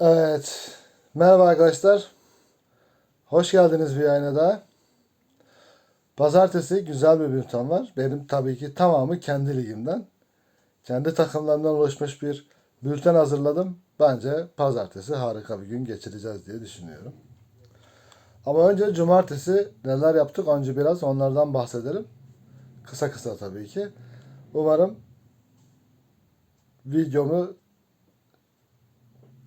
Evet. Merhaba arkadaşlar. Hoş geldiniz bir yayına daha. Pazartesi güzel bir bülten var. Benim tabii ki tamamı kendi ligimden. Kendi takımlarımdan oluşmuş bir bülten hazırladım. Bence pazartesi harika bir gün geçireceğiz diye düşünüyorum. Ama önce cumartesi neler yaptık önce biraz onlardan bahsedelim. Kısa kısa tabii ki. Umarım videomu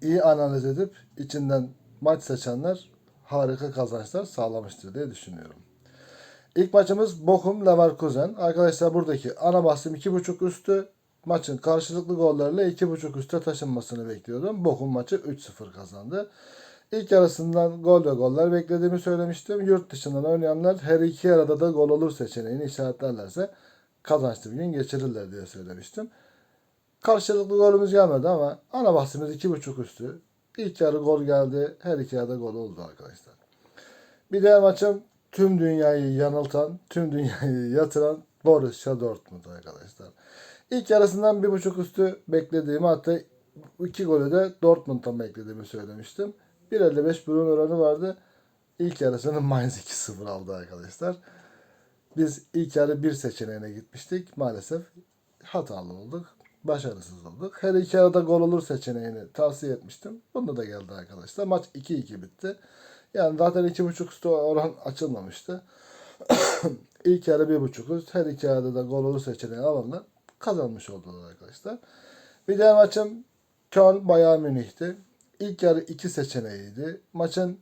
iyi analiz edip içinden maç seçenler harika kazançlar sağlamıştır diye düşünüyorum. İlk maçımız Bochum Leverkusen. Arkadaşlar buradaki ana bahsim 2.5 üstü. Maçın karşılıklı gollerle 2.5 üste taşınmasını bekliyordum. Bochum maçı 3-0 kazandı. İlk yarısından gol ve goller beklediğimi söylemiştim. Yurt dışından oynayanlar her iki yarıda da gol olur seçeneğini işaretlerlerse kazançlı bir gün geçirirler diye söylemiştim. Karşılıklı golümüz gelmedi ama ana bahsimiz iki buçuk üstü. İlk yarı gol geldi. Her iki yarıda gol oldu arkadaşlar. Bir diğer maçım tüm dünyayı yanıltan, tüm dünyayı yatıran Borussia Dortmund arkadaşlar. İlk yarısından bir buçuk üstü beklediğimi hatta iki golü de Dortmund'dan beklediğimi söylemiştim. 1.55 burun oranı vardı. İlk yarısını Mainz 2-0 aldı arkadaşlar. Biz ilk yarı bir seçeneğine gitmiştik. Maalesef hatalı olduk. Başarısız olduk. Her iki arada gol olur seçeneğini tavsiye etmiştim. Bunda da geldi arkadaşlar. Maç 2-2 bitti. Yani zaten 2.5 üstü oran açılmamıştı. İlk yarı 1.5 üst. Her iki arada da gol olur seçeneği alanlar kazanmış oldular arkadaşlar. Bir diğer maçım Köln Bayern Münih'ti. İlk yarı 2 seçeneğiydi. Maçın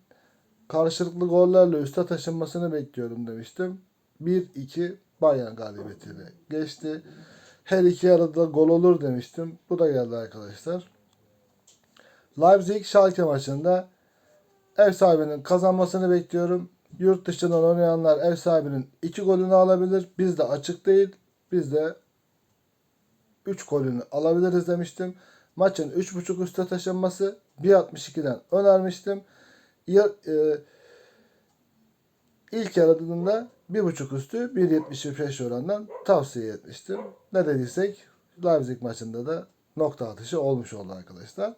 karşılıklı gollerle üste taşınmasını bekliyorum demiştim. 1-2 Bayern galibiyetiyle geçti. Her iki yarıda gol olur demiştim. Bu da geldi arkadaşlar. Leipzig Schalke maçında ev sahibinin kazanmasını bekliyorum. Yurt dışından oynayanlar ev sahibinin 2 golünü alabilir. Bizde açık değil. Biz de 3 golünü alabiliriz demiştim. Maçın 3.5 üste taşınması 1.62'den önermiştim. E, ilk yarıdığında 1.5 üstü 1.75 orandan tavsiye etmiştim. Ne dediysek Leipzig maçında da nokta atışı olmuş oldu arkadaşlar.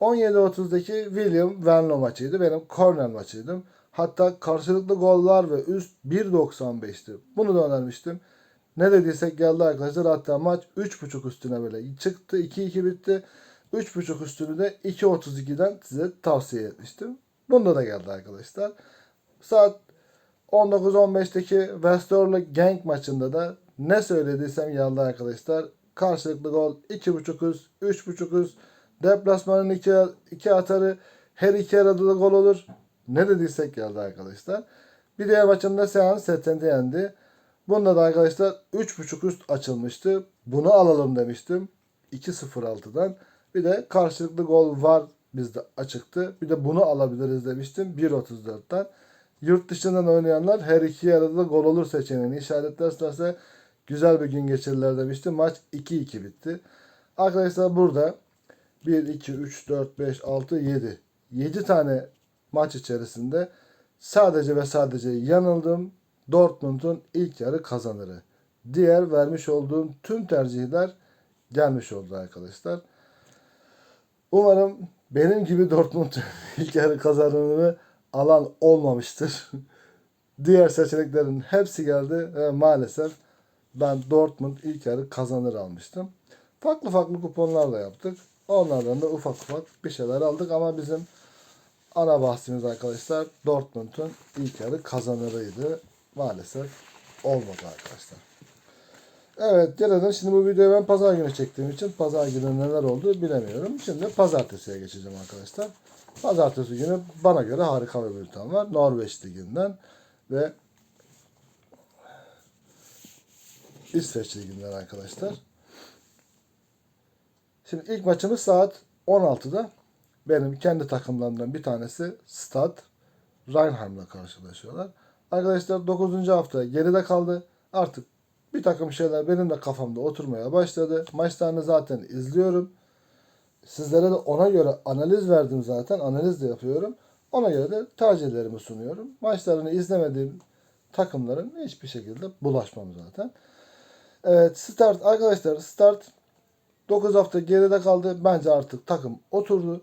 17.30'daki William Venlo maçıydı. Benim corner maçıydım. Hatta karşılıklı gollar ve üst 1.95'ti. Bunu da önermiştim. Ne dediysek geldi arkadaşlar. Hatta maç 3.5 üstüne böyle çıktı. 2-2 bitti. 3.5 üstünü de 2.32'den size tavsiye etmiştim. Bunda da geldi arkadaşlar. Saat 19-15'teki Westerlo Genk maçında da ne söylediysem geldi arkadaşlar. Karşılıklı gol 2.5 üst, 3.5 üst, deplasmanın 2, 2 atarı, her iki arada da gol olur. Ne dediysek geldi arkadaşlar. Bir diğer maçında Seans Setent'i yendi. Bunda da arkadaşlar 3.5 üst açılmıştı. Bunu alalım demiştim. 2.06'dan. Bir de karşılıklı gol var bizde açıktı. Bir de bunu alabiliriz demiştim 1.34'ten. Yurt dışından oynayanlar her iki yarıda da gol olur seçeneğini işaretlerse güzel bir gün geçirirler demiştim. Maç 2-2 bitti. Arkadaşlar burada 1, 2, 3, 4, 5, 6, 7. 7 tane maç içerisinde sadece ve sadece yanıldım. Dortmund'un ilk yarı kazanırı. Diğer vermiş olduğum tüm tercihler gelmiş oldu arkadaşlar. Umarım benim gibi Dortmund ilk yarı kazananını alan olmamıştır. Diğer seçeneklerin hepsi geldi ve maalesef ben Dortmund ilk yarı kazanır almıştım. Farklı farklı kuponlarla yaptık. Onlardan da ufak ufak bir şeyler aldık ama bizim ana bahsimiz arkadaşlar Dortmund'un ilk yarı kazanırıydı. Maalesef olmadı arkadaşlar. Evet gelelim. Şimdi bu videoyu ben pazar günü çektiğim için pazar günü neler oldu bilemiyorum. Şimdi pazartesiye geçeceğim arkadaşlar. Pazartesi günü bana göre harika bir bülten var. Norveç Ligi'nden ve İsveç Ligi'nden arkadaşlar. Şimdi ilk maçımız saat 16'da. Benim kendi takımlarımdan bir tanesi Stad Rheinheim'la karşılaşıyorlar. Arkadaşlar 9. hafta geride kaldı. Artık bir takım şeyler benim de kafamda oturmaya başladı. Maçlarını zaten izliyorum. Sizlere de ona göre analiz verdim zaten. Analiz de yapıyorum. Ona göre de tercihlerimi sunuyorum. Maçlarını izlemediğim takımların hiçbir şekilde bulaşmam zaten. Evet start arkadaşlar start 9 hafta geride kaldı. Bence artık takım oturdu.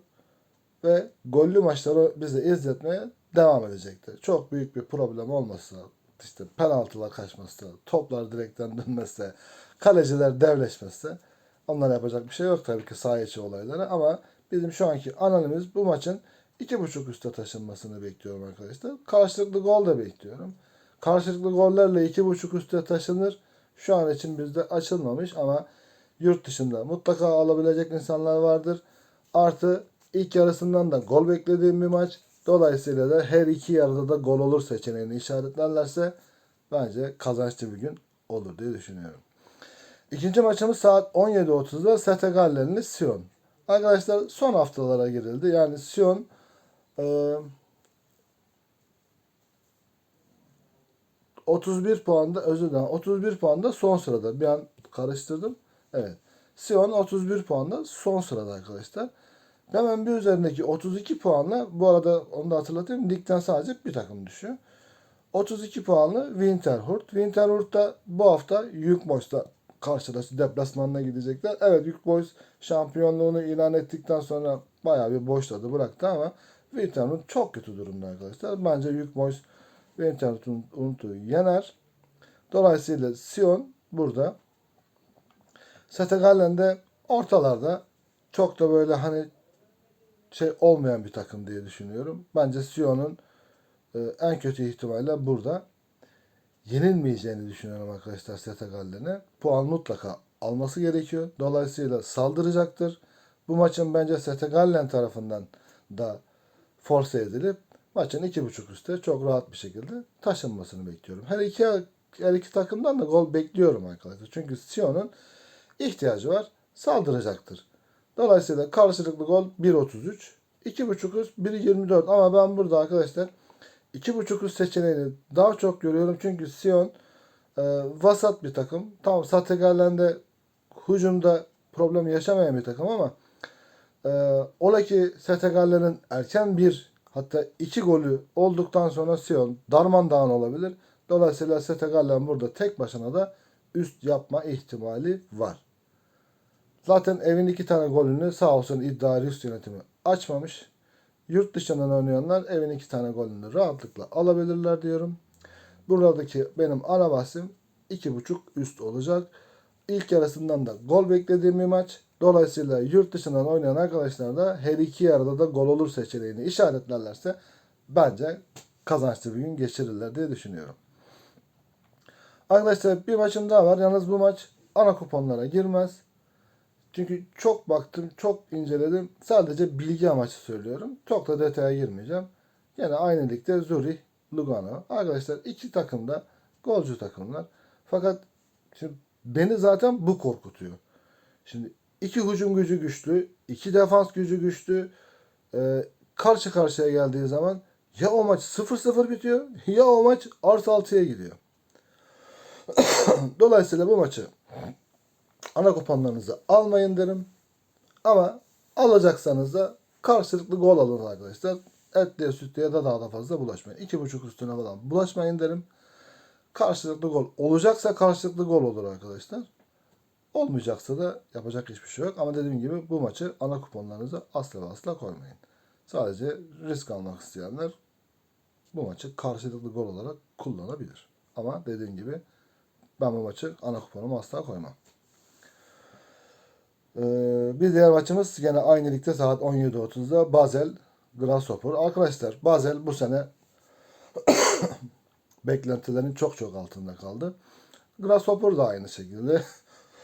ve gollü maçları bize izletmeye devam edecektir. Çok büyük bir problem olmasa, işte penaltılar kaçması, toplar direkten dönmesi, kaleciler devleşmesi onlara yapacak bir şey yok tabii ki saha içi olayları ama bizim şu anki analimiz bu maçın 2.5 üste taşınmasını bekliyorum arkadaşlar. Karşılıklı gol da bekliyorum. Karşılıklı gollerle 2.5 üste taşınır. Şu an için bizde açılmamış ama yurt dışında mutlaka alabilecek insanlar vardır. Artı ilk yarısından da gol beklediğim bir maç. Dolayısıyla da her iki yarıda da gol olur seçeneğini işaretlerlerse bence kazançlı bir gün olur diye düşünüyorum. İkinci maçımız saat 17.30'da Sete Gallen'li Sion. Arkadaşlar son haftalara girildi. Yani Sion e, 31 puanda özür dilerim 31 puanda son sırada. Bir an karıştırdım. Evet. Sion 31 puanda son sırada arkadaşlar. Hemen bir üzerindeki 32 puanla bu arada onu da hatırlatayım. Ligden sadece bir takım düşüyor. 32 puanlı Winterhurt. Winterhurt da bu hafta Yük Boys'la karşılaştı. Deplasmanına gidecekler. Evet Yük Boys şampiyonluğunu ilan ettikten sonra bayağı bir boşladı bıraktı ama Winterhurt çok kötü durumda arkadaşlar. Bence Yük Boys Winterhurt'u yener. Dolayısıyla Sion burada. Setegallen de ortalarda çok da böyle hani şey olmayan bir takım diye düşünüyorum. Bence Sion'un e, en kötü ihtimalle burada yenilmeyeceğini düşünüyorum arkadaşlar Setegallen'e. Puan mutlaka alması gerekiyor. Dolayısıyla saldıracaktır. Bu maçın bence Setegallen tarafından da force edilip maçın iki buçuk üstte çok rahat bir şekilde taşınmasını bekliyorum. Her iki her iki takımdan da gol bekliyorum arkadaşlar. Çünkü Sion'un ihtiyacı var. Saldıracaktır. Dolayısıyla karşılıklı gol 1.33. 2.5 üst 1.24 ama ben burada arkadaşlar 2.5 üst seçeneğini daha çok görüyorum. Çünkü Sion e, vasat bir takım. Tamam Sategallen'de hücumda problem yaşamayan bir takım ama e, ola ki Sategallen'in erken bir hatta iki golü olduktan sonra Sion darmadağın olabilir. Dolayısıyla Sategallen burada tek başına da üst yapma ihtimali var. Zaten evin iki tane golünü sağ olsun iddia Rus yönetimi açmamış. Yurt dışından oynayanlar evin iki tane golünü rahatlıkla alabilirler diyorum. Buradaki benim ana bahsim 2.5 üst olacak. İlk yarısından da gol beklediğim bir maç. Dolayısıyla yurt dışından oynayan arkadaşlar da her iki yarıda da gol olur seçeneğini işaretlerlerse bence kazançlı bir gün geçirirler diye düşünüyorum. Arkadaşlar bir maçım daha var. Yalnız bu maç ana kuponlara girmez. Çünkü çok baktım, çok inceledim. Sadece bilgi amaçlı söylüyorum. Çok da detaya girmeyeceğim. Yine aynı ligde Zurich, Lugano. Arkadaşlar iki takım da golcü takımlar. Fakat şimdi beni zaten bu korkutuyor. Şimdi iki hücum gücü güçlü, iki defans gücü güçlü. Ee, karşı karşıya geldiği zaman ya o maç 0-0 bitiyor ya o maç artı 6'ya gidiyor. Dolayısıyla bu maçı ana kuponlarınızı almayın derim. Ama alacaksanız da karşılıklı gol alın arkadaşlar. Etliye sütlüye de daha da fazla bulaşmayın. 2.5 üstüne falan bulaşmayın derim. Karşılıklı gol olacaksa karşılıklı gol olur arkadaşlar. Olmayacaksa da yapacak hiçbir şey yok. Ama dediğim gibi bu maçı ana kuponlarınıza asla asla koymayın. Sadece risk almak isteyenler bu maçı karşılıklı gol olarak kullanabilir. Ama dediğim gibi ben bu maçı ana kuponuma asla koymam. Ee, bir diğer maçımız yine aynı ligde saat 17.30'da Basel Grasshopper. Arkadaşlar Basel bu sene beklentilerin çok çok altında kaldı. Grasshopper da aynı şekilde.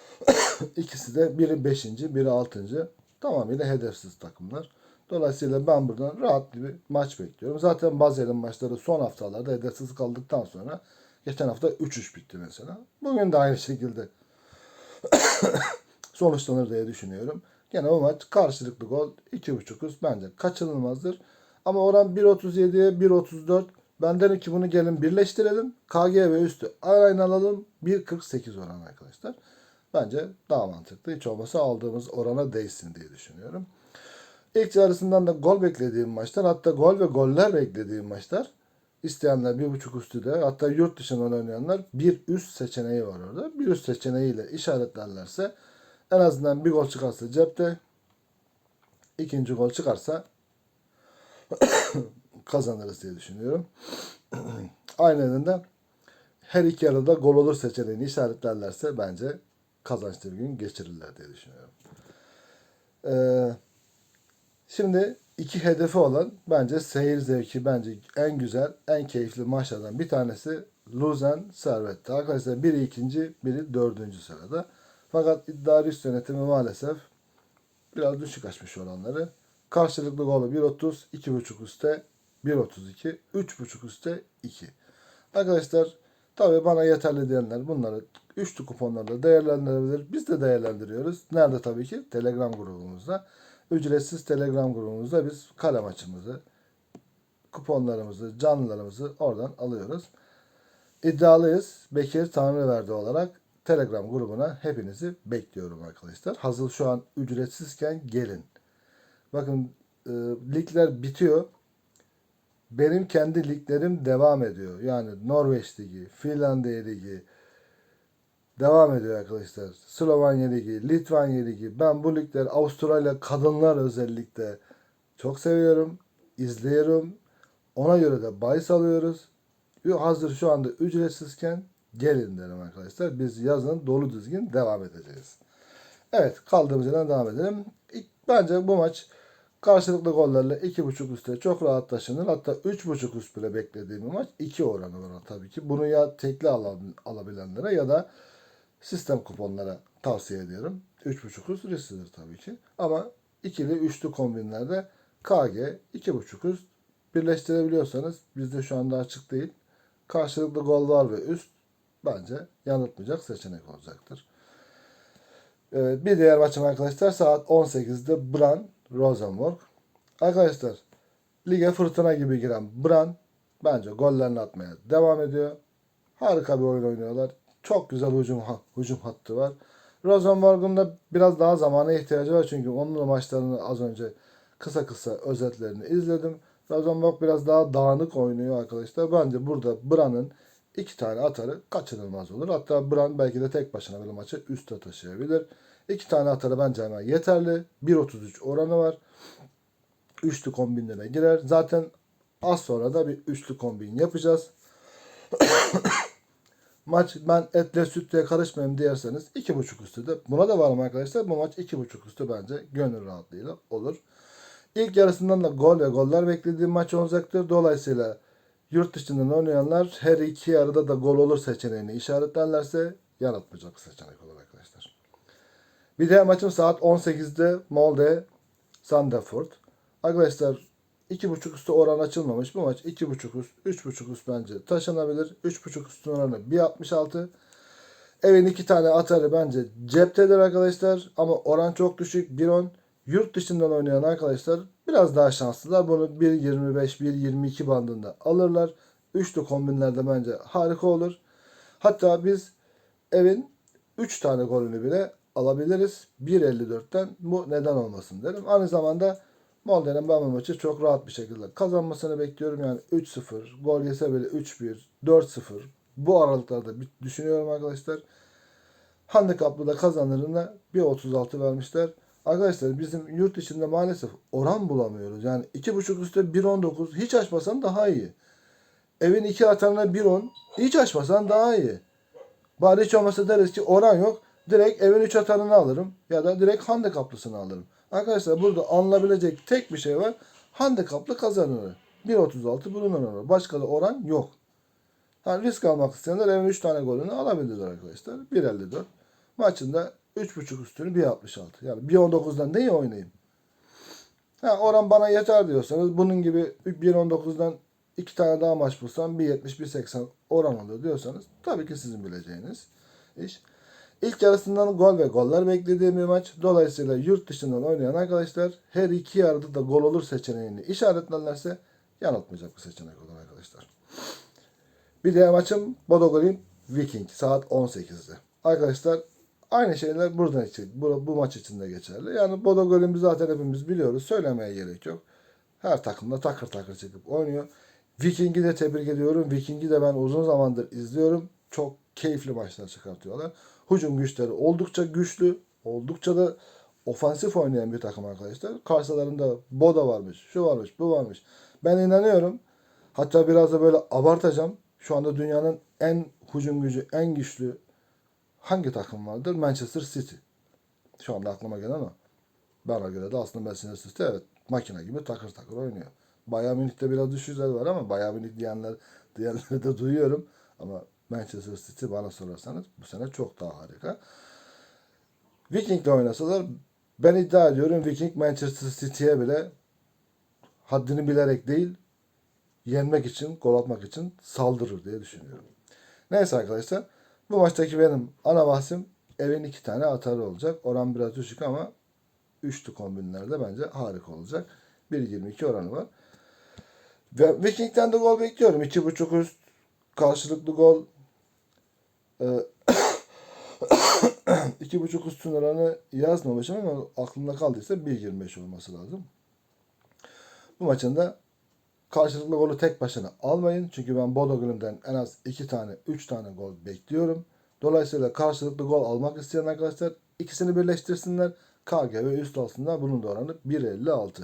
İkisi de biri 5. biri 6. Tamamıyla hedefsiz takımlar. Dolayısıyla ben buradan rahat bir maç bekliyorum. Zaten Basel'in maçları son haftalarda hedefsiz kaldıktan sonra geçen hafta 3-3 bitti mesela. Bugün de aynı şekilde sonuçlanır diye düşünüyorum. Gene o maç karşılıklı gol 2.5 üst bence kaçınılmazdır. Ama oran 1.37'ye 1.34. Benden ki bunu gelin birleştirelim. KG ve üstü aynı alalım. 1.48 oran arkadaşlar. Bence daha mantıklı. Hiç olmasa aldığımız orana değsin diye düşünüyorum. İlk yarısından da gol beklediğim maçlar hatta gol ve goller beklediğim maçlar isteyenler bir buçuk üstü de hatta yurt dışından oynayanlar bir üst seçeneği var orada. Bir üst seçeneğiyle işaretlerlerse en azından bir gol çıkarsa cepte ikinci gol çıkarsa kazanırız diye düşünüyorum. Aynen de her iki yarıda gol olur seçeneğini işaretlerlerse bence kazançlı bir gün geçirirler diye düşünüyorum. Ee, şimdi iki hedefi olan bence seyir zevki bence en güzel, en keyifli maçlardan bir tanesi Luzern Servet'te. Arkadaşlar biri ikinci, biri dördüncü sırada. Fakat iddia üst yönetimi maalesef biraz düşük açmış oranları. Karşılıklı golü 1.30, 2.5 üstte 1.32, 3.5 üstte 2. Arkadaşlar tabi bana yeterli diyenler bunları üçlü kuponlarla değerlendirebilir. Biz de değerlendiriyoruz. Nerede tabii ki? Telegram grubumuzda. Ücretsiz Telegram grubumuzda biz kale maçımızı, kuponlarımızı, canlılarımızı oradan alıyoruz. İddialıyız. Bekir Tanrıverdi olarak Telegram grubuna hepinizi bekliyorum arkadaşlar. Hazır şu an ücretsizken gelin. Bakın e, ligler bitiyor. Benim kendi liglerim devam ediyor. Yani Norveç Ligi, Finlandiya Ligi devam ediyor arkadaşlar. Slovenya Ligi, Litvanya Ligi. Ben bu ligler Avustralya kadınlar özellikle çok seviyorum. izliyorum. Ona göre de bahis alıyoruz. Hazır şu anda ücretsizken gelin derim arkadaşlar. Biz yazın dolu düzgün devam edeceğiz. Evet kaldığımız yerden devam edelim. İlk- Bence bu maç karşılıklı gollerle 2.5 üstte çok rahat taşınır. Hatta 3.5 üst bile beklediğim bir maç 2 oranı var tabii ki. Bunu ya tekli ala- alabilenlere ya da sistem kuponlara tavsiye ediyorum. 3.5 üst risklidir tabii ki. Ama ikili üçlü kombinlerde KG 2.5 üst birleştirebiliyorsanız bizde şu anda açık değil. Karşılıklı gol var ve üst bence yanıltmayacak seçenek olacaktır. Evet, bir diğer maçım arkadaşlar saat 18'de Bran Rosenborg. Arkadaşlar lige fırtına gibi giren Bran bence gollerini atmaya devam ediyor. Harika bir oyun oynuyorlar. Çok güzel hücum hücum hattı var. Rosenborg'un da biraz daha zamana ihtiyacı var çünkü onun da maçlarını az önce kısa kısa özetlerini izledim. Rosenborg biraz daha dağınık oynuyor arkadaşlar. Bence burada Bran'ın iki tane atarı kaçınılmaz olur. Hatta Bran belki de tek başına bir maçı üste taşıyabilir. İki tane atarı bence hemen yeterli. 1.33 oranı var. Üçlü kombinlere girer. Zaten az sonra da bir üçlü kombin yapacağız. Maç ben etle sütle karışmayayım diyerseniz 2.5 üstü de buna da varım arkadaşlar. Bu maç 2.5 üstü bence gönül rahatlığıyla olur. İlk yarısından da gol ve goller beklediğim maç olacaktır. Dolayısıyla yurt dışından oynayanlar her iki yarıda da gol olur seçeneğini işaretlerlerse yanıltmayacak seçenek olur arkadaşlar. Bir diğer maçım saat 18'de Molde Sandefjord. Arkadaşlar 2.5 üstü oran açılmamış. Bu maç 2.5 üst, 3.5 üst bence taşınabilir. 3.5 üstün oranı 1.66. Evin iki tane atarı bence ceptedir arkadaşlar. Ama oran çok düşük. 1.10. Yurt dışından oynayan arkadaşlar biraz daha şanslılar. Bunu 1.25, 1.22 bandında alırlar. Üçlü kombinlerde bence harika olur. Hatta biz evin 3 tane golünü bile alabiliriz. 1.54'ten bu neden olmasın derim. Aynı zamanda Molde'nin bu maçı çok rahat bir şekilde kazanmasını bekliyorum. Yani 3-0, gol yese bile 3-1, 4-0 bu aralıklarda düşünüyorum arkadaşlar. Handikaplı da kazanırına 1.36 vermişler. Arkadaşlar bizim yurt içinde maalesef oran bulamıyoruz. Yani 2.5 üstte 1.19 hiç açmasan daha iyi. Evin iki atarına 1.10 hiç açmasan daha iyi. Bari hiç olmasa deriz ki oran yok. Direkt evin 3 atarını alırım. Ya da direkt handikaplısını alırım. Arkadaşlar burada alınabilecek tek bir şey var. Handikaplı kazanır. 1.36 bunun oranı. Başka da oran yok. Yani risk almak isteyenler evin 3 tane golünü alabilirler arkadaşlar. 1.54. Maçında 3.5 üstünü 1.66. Yani 1.19'dan neyi oynayayım? Ha, oran bana yeter diyorsanız bunun gibi 1.19'dan iki tane daha maç bulsam 1.70 1.80 oran oluyor diyorsanız tabii ki sizin bileceğiniz iş. İlk yarısından gol ve goller beklediğim bir maç. Dolayısıyla yurt dışından oynayan arkadaşlar her iki yarıda da gol olur seçeneğini işaretlerlerse yanıltmayacak bir seçenek olur arkadaşlar. Bir diğer maçım Bodo Viking saat 18'de. Arkadaşlar aynı şeyler buradan için, bu, bu maç için de geçerli. Yani Bodo Glimt'i zaten hepimiz biliyoruz. Söylemeye gerek yok. Her takımda takır takır çıkıp oynuyor. Viking'i de tebrik ediyorum. Viking'i de ben uzun zamandır izliyorum. Çok keyifli maçlar çıkartıyorlar. Hücum güçleri oldukça güçlü. Oldukça da ofansif oynayan bir takım arkadaşlar. Karşılarında Boda varmış, şu varmış, bu varmış. Ben inanıyorum. Hatta biraz da böyle abartacağım. Şu anda dünyanın en hücum gücü, en güçlü hangi takım vardır? Manchester City. Şu anda aklıma gelen o. Bana göre de aslında Manchester City evet makine gibi takır takır oynuyor. Bayern Münih'te biraz düşüşler var ama Bayern Münih diyenler, diyenleri de duyuyorum. Ama Manchester City bana sorarsanız bu sene çok daha harika. Viking'le oynasalar ben iddia ediyorum Viking Manchester City'ye bile haddini bilerek değil yenmek için, gol atmak için saldırır diye düşünüyorum. Neyse arkadaşlar bu maçtaki benim ana bahsim evin iki tane atarı olacak. Oran biraz düşük ama üçlü kombinlerde bence harika olacak. 1.22 oranı var. Ve Viking'den de gol bekliyorum. 2.5 üst karşılıklı gol. Ee, iki buçuk üstün oranı yazmamışım ama aklımda kaldıysa 1.25 olması lazım. Bu maçın da karşılıklı golü tek başına almayın. Çünkü ben Bodo Glimt'ten en az 2 tane 3 tane gol bekliyorum. Dolayısıyla karşılıklı gol almak isteyen arkadaşlar ikisini birleştirsinler. KG ve üst alsınlar. Bunun da oranı 1.56.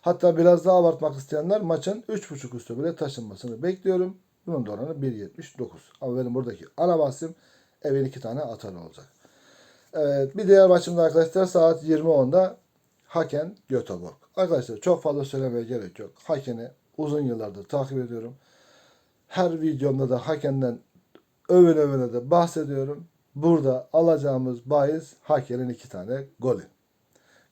Hatta biraz daha abartmak isteyenler maçın 3.5 üstü bile taşınmasını bekliyorum. Bunun da oranı 1.79. Ama benim buradaki ana bahsim evin iki tane atarı olacak. Evet bir diğer maçımda arkadaşlar saat 20.10'da Haken Göteborg. Arkadaşlar çok fazla söylemeye gerek yok. Haken'i uzun yıllardır takip ediyorum. Her videomda da Haken'den övün övüne de bahsediyorum. Burada alacağımız bahis Haken'in iki tane golü.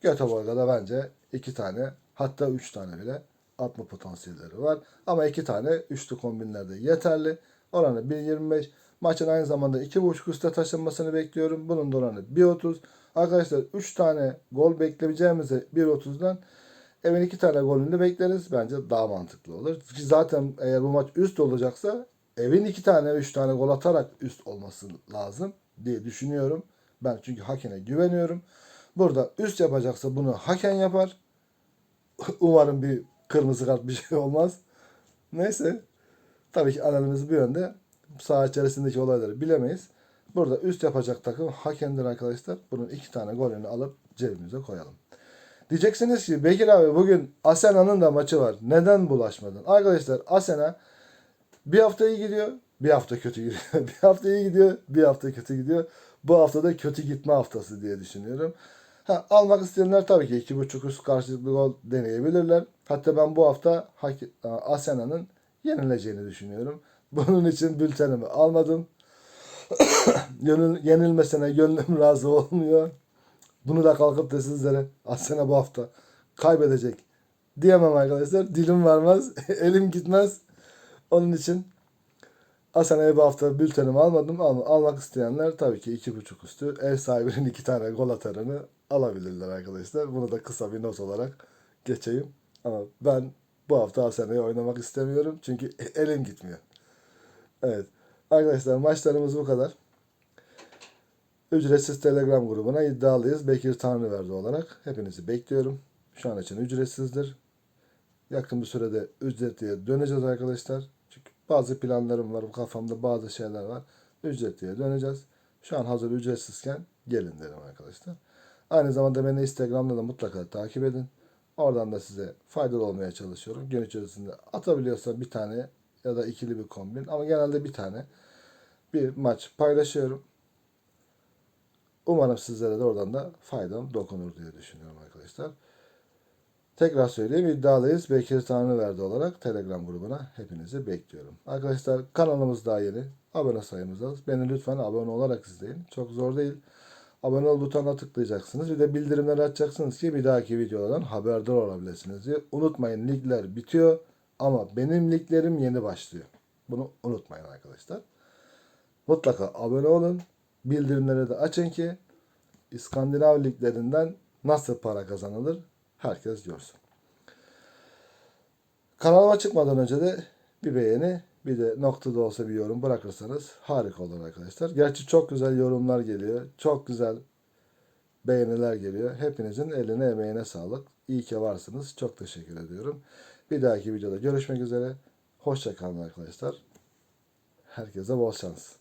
Göteborg'a da bence iki tane hatta üç tane bile atma potansiyelleri var. Ama iki tane üçlü kombinlerde yeterli. Oranı 1.25. Maçın aynı zamanda 2.5 üstte taşınmasını bekliyorum. Bunun da oranı 1.30. Arkadaşlar 3 tane gol bekleyebileceğimize 1.30'dan evin 2 tane golünü bekleriz. Bence daha mantıklı olur. Ki zaten eğer bu maç üst olacaksa evin 2 tane 3 tane gol atarak üst olması lazım diye düşünüyorum. Ben çünkü hakeme güveniyorum. Burada üst yapacaksa bunu hakem yapar. Umarım bir kırmızı kart bir şey olmaz. Neyse. Tabii ki analizimiz bir yönde. Saha içerisindeki olayları bilemeyiz. Burada üst yapacak takım hakemdir arkadaşlar. Bunun iki tane golünü alıp cebimize koyalım. Diyeceksiniz ki Bekir abi bugün Asena'nın da maçı var. Neden bulaşmadın? Arkadaşlar Asena bir hafta iyi gidiyor, bir hafta kötü gidiyor. bir hafta iyi gidiyor, bir hafta kötü gidiyor. Bu haftada kötü gitme haftası diye düşünüyorum. Ha, almak isteyenler tabii ki iki buçuk üst karşılıklı gol deneyebilirler. Hatta ben bu hafta Asena'nın yenileceğini düşünüyorum. Bunun için bültenimi almadım. Yenilmesine gönlüm razı olmuyor. Bunu da kalkıp da sizlere Asena bu hafta kaybedecek diyemem arkadaşlar. Dilim varmaz, elim gitmez. Onun için Asena'ya bu hafta bültenimi almadım. Al, almak isteyenler tabii ki iki buçuk üstü ev sahibinin iki tane gol atarını alabilirler arkadaşlar. Bunu da kısa bir not olarak geçeyim. Ama ben bu hafta Asena'yı oynamak istemiyorum. Çünkü elim gitmiyor. Evet. Arkadaşlar maçlarımız bu kadar. Ücretsiz Telegram grubuna iddialıyız. Bekir Tanrıverdi olarak. Hepinizi bekliyorum. Şu an için ücretsizdir. Yakın bir sürede ücretliye döneceğiz arkadaşlar. Çünkü bazı planlarım var. Kafamda bazı şeyler var. Ücretliye döneceğiz. Şu an hazır ücretsizken gelin derim arkadaşlar. Aynı zamanda beni Instagram'da da mutlaka takip edin. Oradan da size faydalı olmaya çalışıyorum. Gün içerisinde atabiliyorsa bir tane ya da ikili bir kombin ama genelde bir tane bir maç paylaşıyorum. Umarım sizlere de oradan da faydam dokunur diye düşünüyorum arkadaşlar. Tekrar söyleyeyim iddialıyız. Bekir Tanrıverdi olarak Telegram grubuna hepinizi bekliyorum. Arkadaşlar kanalımız daha yeni. Abone sayımız az. Beni lütfen abone olarak izleyin. Çok zor değil. Abone ol butonuna tıklayacaksınız. Bir de bildirimleri açacaksınız ki bir dahaki videolardan haberdar olabilirsiniz diye. Unutmayın ligler bitiyor ama benim liglerim yeni başlıyor. Bunu unutmayın arkadaşlar. Mutlaka abone olun. Bildirimleri de açın ki İskandinav liglerinden nasıl para kazanılır herkes görsün. Kanalıma çıkmadan önce de bir beğeni bir de noktada olsa bir yorum bırakırsanız harika olur arkadaşlar. Gerçi çok güzel yorumlar geliyor. Çok güzel beğeniler geliyor. Hepinizin eline emeğine sağlık. İyi ki varsınız. Çok teşekkür ediyorum. Bir dahaki videoda görüşmek üzere. Hoşçakalın arkadaşlar. Herkese bol şans.